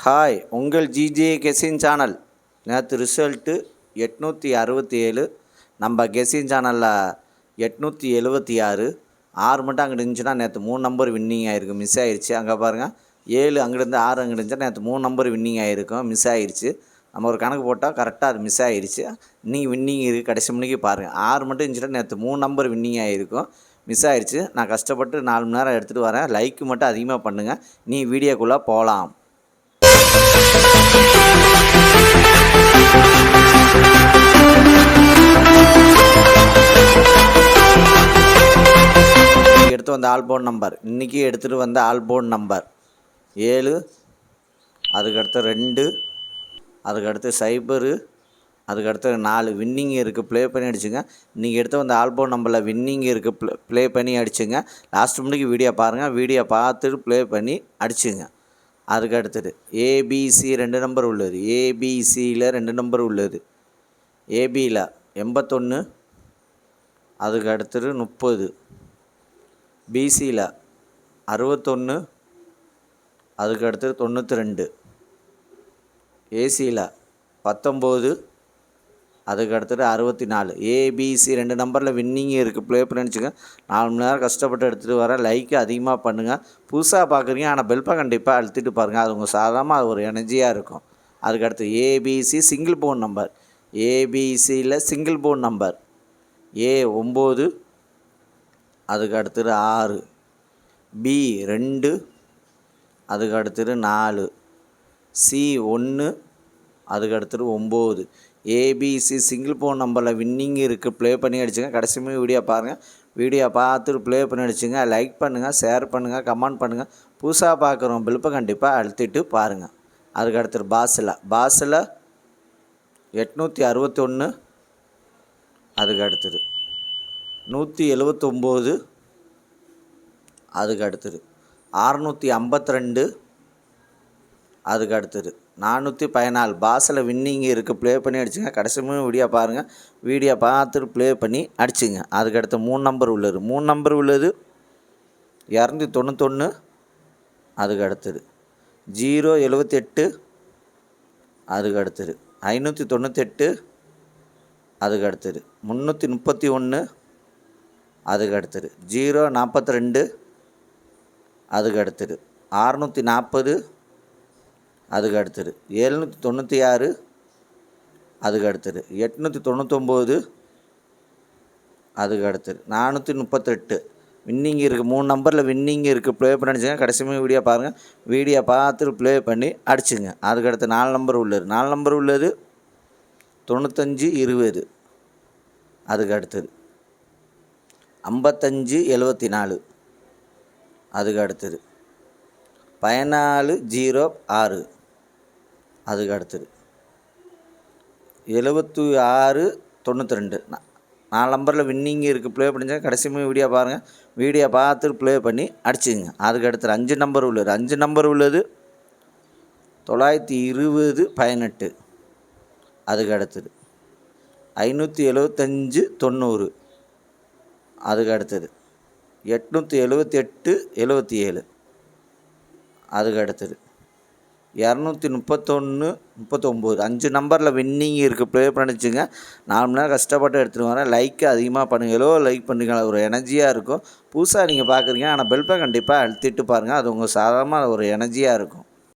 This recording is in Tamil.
ஹாய் உங்கள் ஜிஜே கெஸின் சேனல் நேற்று ரிசல்ட்டு எட்நூற்றி அறுபத்தி ஏழு நம்ம கெஸின் சேனலில் எட்நூற்றி எழுபத்தி ஆறு. ஆறு மட்டும் அங்கிட்டு இருந்துச்சுன்னா நேற்று மூணு நம்பர் வின்னிங் ஆகிருக்கு மிஸ் ஆயிடுச்சு அங்கே பாருங்கள் ஏழு அங்கேருந்து ஆறு அங்கிட்டு இருந்துச்சா நேற்று மூணு நம்பர் வின்னிங் ஆகிருக்கும் மிஸ் ஆயிடுச்சு நம்ம ஒரு கணக்கு போட்டால் கரெக்டாக அது மிஸ் ஆகிடுச்சு இன்றைக்கி வின்னிங் இருக்குது கடைசி மணிக்கு பாருங்கள் ஆறு மட்டும் இருந்துச்சுன்னா நேற்று மூணு நம்பர் வின்னிங் ஆகிருக்கும் மிஸ் ஆயிடுச்சு நான் கஷ்டப்பட்டு நாலு மணி நேரம் எடுத்துகிட்டு வரேன். லைக் மட்டும் அதிகமாக பண்ணுங்கள் நீ வீடியோக்குள்ளே போகலாம் எடுத்து வந்த ஆல்போன் நம்பர். இன்றைக்கி எடுத்துகிட்டு வந்த ஆல்போன் நம்பர். ஏழு அதுக்கடுத்து ரெண்டு அதுக்கடுத்து சைபரு அதுக்கடுத்து நாலு. வின்னிங் இருக்குது ப்ளே பண்ணி அடிச்சுங்க. நீங்கள் எடுத்து வந்த ஆல்போன் நம்பரில் வின்னிங் இருக்குது ப்ளே ப்ளே பண்ணி அடிச்சுங்க. லாஸ்ட் மணிக்கு வீடியோ பாருங்கள் வீடியோ பார்த்துட்டு ப்ளே பண்ணி அடிச்சுங்க. அதுக்கு அடுத்தது ஏபிசி ரெண்டு நம்பர் உள்ளது. ஏபிசியில் ரெண்டு நம்பர் உள்ளது. ஏபியில் எண்பத்தொன்று அதுக்கு அடுத்தது முப்பது. பிசியில் அறுபத்தொன்று அதுக்கு அடுத்தது தொண்ணூற்றி ரெண்டு ஏசியில் பத்தொம்போது அதுக்கு அடுத்தது அறுபத்தி நாலு ஏபிசி ரெண்டு நம்பரில் வின்னிங் இருக்குது ப்ளே பண்ணி நாலு மணி நேரம் கஷ்டப்பட்டு எடுத்துகிட்டு வரேன் லைக்கு அதிகமாக பண்ணுங்கள் புதுசாக பார்க்குறீங்க ஆனால் பெல்பை கண்டிப்பாக அழுத்திட்டு பாருங்கள் அது உங்கள் சாதாரணமாக அது ஒரு எனர்ஜியாக இருக்கும். அதுக்கடுத்து ஏபிசி சிங்கிள் போன் நம்பர் ஏபிசியில் சிங்கிள் போன் நம்பர் ஏ ஒம்பது அதுக்கு அடுத்தது ஆறு. பி ரெண்டு அதுக்கு அடுத்தது நாலு. சி ஒன்று அதுக்கு அடுத்தது ஒம்பது ஏபிசி சிங்கிள் ஃபோன் நம்பரில் வின்னிங் இருக்குது ப்ளே பண்ணி அடிச்சுங்க. கடைசியுமே வீடியோ பாருங்கள் வீடியோ பார்த்துட்டு ப்ளே பண்ணி அடிச்சுங்க. லைக் பண்ணுங்கள் ஷேர் பண்ணுங்கள் கமெண்ட் பண்ணுங்கள் புதுசாக பார்க்குறோம் பில்ப்பை கண்டிப்பாக அழுத்திட்டு பாருங்கள் அதுக்கு அடுத்தது பாஸில் பாஸில் எட்நூற்றி அறுபத்தொன்று அதுக்கு அடுத்தது நூற்றி எழுவத்தொம்போது. அதுக்கு அடுத்தது. அறநூற்றி ஐம்பத்தி ரெண்டு அதுக்கு அடுத்தது. நானூற்றி பதினாலு. பாஸில் வின்னிங் இருக்குது. ப்ளே பண்ணி அடிச்சுங்க. கடைசியும் வீடியோ பாருங்கள் வீடியோ பார்த்துட்டு ப்ளே பண்ணி அடிச்சுங்க. அதுக்கடுத்து மூணு நம்பர் உள்ளது. மூணு நம்பர் உள்ளது. இரநூத்தி தொண்ணூத்தொன்று அதுக்கு அடுத்தது. ஜீரோ எழுவத்தெட்டு. அதுக்கு அடுத்தது. ஐநூற்றி தொண்ணூத்தெட்டு. அதுக்கு அடுத்தது. முந்நூற்றி முப்பத்தி ஒன்று. அதுக்கு அடுத்தது ஜீரோ நாற்பத்தி ரெண்டு அதுக்கு அடுத்தது அறநூற்றி நாற்பது அதுக்கு அடுத்தது எழுநூற்றி தொண்ணூற்றி ஆறு அதுக்கு அடுத்தது எட்நூற்றி தொண்ணூத்தொம்பது அதுக்கு அடுத்தது நானூற்றி முப்பத்தெட்டு வின்னிங் இருக்குது மூணு நம்பரில் வின்னிங் இருக்குது ப்ளே பண்ணி அடிச்சுங்க. கடைசி வீடியோ பாருங்கள் வீடியோ பார்த்துட்டு ப்ளே பண்ணி அடிச்சுங்க. அதுக்கடுத்து நாலு நம்பர் உள்ளது. நாலு நம்பர் உள்ளது தொண்ணூத்தஞ்சு இருபது. அதுக்கு அடுத்தது ஐம்பத்தஞ்சு எழுபத்தி நாலு அதுக்கு அடுத்தது. பதினாலு ஜீரோ ஆறு. அதுக்கு அடுத்தது. எழுபத்தி ஆறு தொண்ணூற்றி ரெண்டு நாலு நம்பரில் வின்னிங் இருக்குது ப்ளே பண்ணிச்சா கடைசியுமே வீடியோ பாருங்கள் வீடியோ பார்த்து ப்ளே பண்ணி அடிச்சுங்க அதுக்கு அடுத்தது அஞ்சு நம்பர் உள்ளது. அஞ்சு நம்பர் உள்ளது தொள்ளாயிரத்தி இருபது பதினெட்டு. அதுக்கு அடுத்தது. ஐநூற்றி எழுபத்தஞ்சு தொண்ணூறு. அதுக்கு அடுத்தது. எட்நூற்றி எழுபத்தி எட்டு எழுபத்தி ஏழு. அதுக்கு அடுத்தது. இரநூத்தி முப்பத்தொன்று முப்பத்தொம்போது. அஞ்சு நம்பரில் வின்னிங் இருக்குது ப்ளே பண்ணிச்சுங்க நாலு மணி நேரம் கஷ்டப்பட்டு எடுத்துகிட்டு வரேன் லைக்கு அதிகமாக பண்ணுங்களோ லைக் பண்ணுங்க ஒரு எனர்ஜியாக இருக்கும். புதுசாக நீங்கள் பார்க்குறீங்க ஆனால் பெல்பை கண்டிப்பாக அழுத்திட்டு பாருங்கள் அது உங்கள் சாதாரணமாக ஒரு எனர்ஜியாக இருக்கும்.